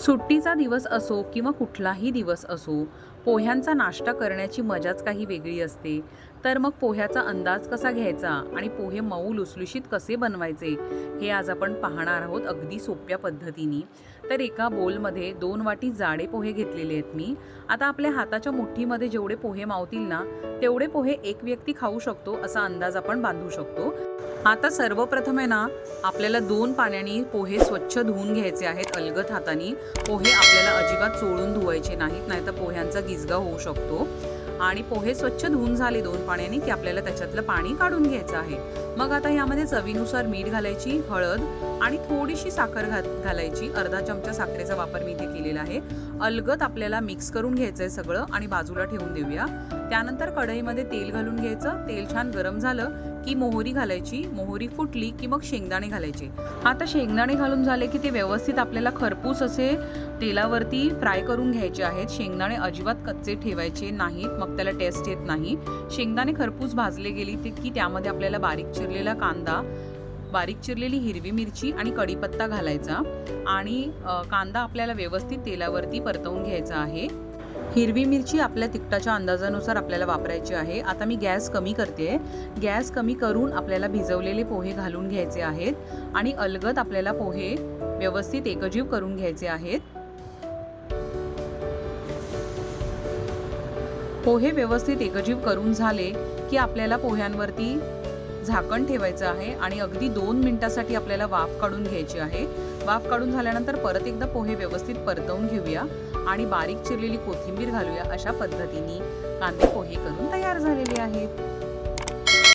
सुट्टीचा दिवस असो किंवा कुठलाही दिवस असो पोह्यांचा नाश्ता करण्याची मजाच काही वेगळी असते. तर मग पोह्याचा अंदाज कसा घ्यायचा आणि पोहे मऊ लुसलुशीत कसे बनवायचे हे आज आपण पाहणार आहोत अगदी सोप्या पद्धतीने. तर एका बोलमध्ये दोन वाटी जाडे पोहे घेतलेले आहेत मी. आता आपल्या हाताच्या मुठ्ठीमध्ये जेवढे पोहे मावतील ना तेवढे पोहे एक व्यक्ती खाऊ शकतो असा अंदाज आपण बांधू शकतो. आता सर्वप्रथम आहे ना आपल्याला दोन पाण्याने पोहे स्वच्छ धुवून घ्यायचे आहेत अलगद हाताने. पोहे आपल्याला अजिबात चोळून धुवायचे नाहीत नाहीतर पोह्यांचा गिजगा होऊ शकतो. आणि पोहे स्वच्छ धुवून झाले दोन पाण्याने की आपल्याला त्याच्यातलं पाणी काढून घ्यायचं आहे. मग आता यामध्ये चवीनुसार मीठ घालायची हळद आणि थोडीशी साखर घालायची. अर्धा चमचा साखरेचा वापर मी इथे केलेला आहे. अलगद आपल्याला मिक्स करून घ्यायचं आहे सगळं आणि बाजूला ठेवून देऊया. त्यानंतर कढईमध्ये तेल घालून घ्यायचं. तेल छान गरम झालं की मोहरी घालायची. मोहरी फुटली की मग शेंगदाणे घालायचे. आता शेंगदाणे घालून झाले की ते व्यवस्थित आपल्याला खरपूस असे तेलावरती फ्राय करून घ्यायचे आहेत. शेंगदाणे अजिबात कच्चे ठेवायचे नाहीत. मग त्याला टेस्ट येत नाही. शेंगदाणे खरपूस भाजले गेली ते की त्यामध्ये आपल्याला बारीक चिरलेला कांदा बारीक चिरलेली हिरवी मिरची आणि कढीपत्ता घालायचा. आणि कांदा आपल्याला व्यवस्थित तेलावरती परतवून घ्यायचा आहे. हिरवी मिरची आपल्या तिखटाच्या अंदाजानुसार आपल्याला वापरायची आहे. आता मी गॅस कमी करते. गॅस कमी करून आपल्याला भिजवलेले पोहे घालून घ्यायचे आहेत आणि अलगद आपल्याला पोहे व्यवस्थित एकजीव करून घ्यायचे आहेत. पोहे व्यवस्थित एकजीव करून झाले की आपल्याला पोह्यांवरती झाकण ठेवायचं आहे आणि अगदी दोन मिनिटासाठी आपल्याला वाफ काढून घ्यायची आहे. वाफ काढून झाल्यानंतर परत एकदा पोहे व्यवस्थित परतवून घेऊया आणि बारीक चिरलेली कोथिंबीर घालूया अशा पद्धतीने. कांदे पोहे करून तयार झालेले आहेत.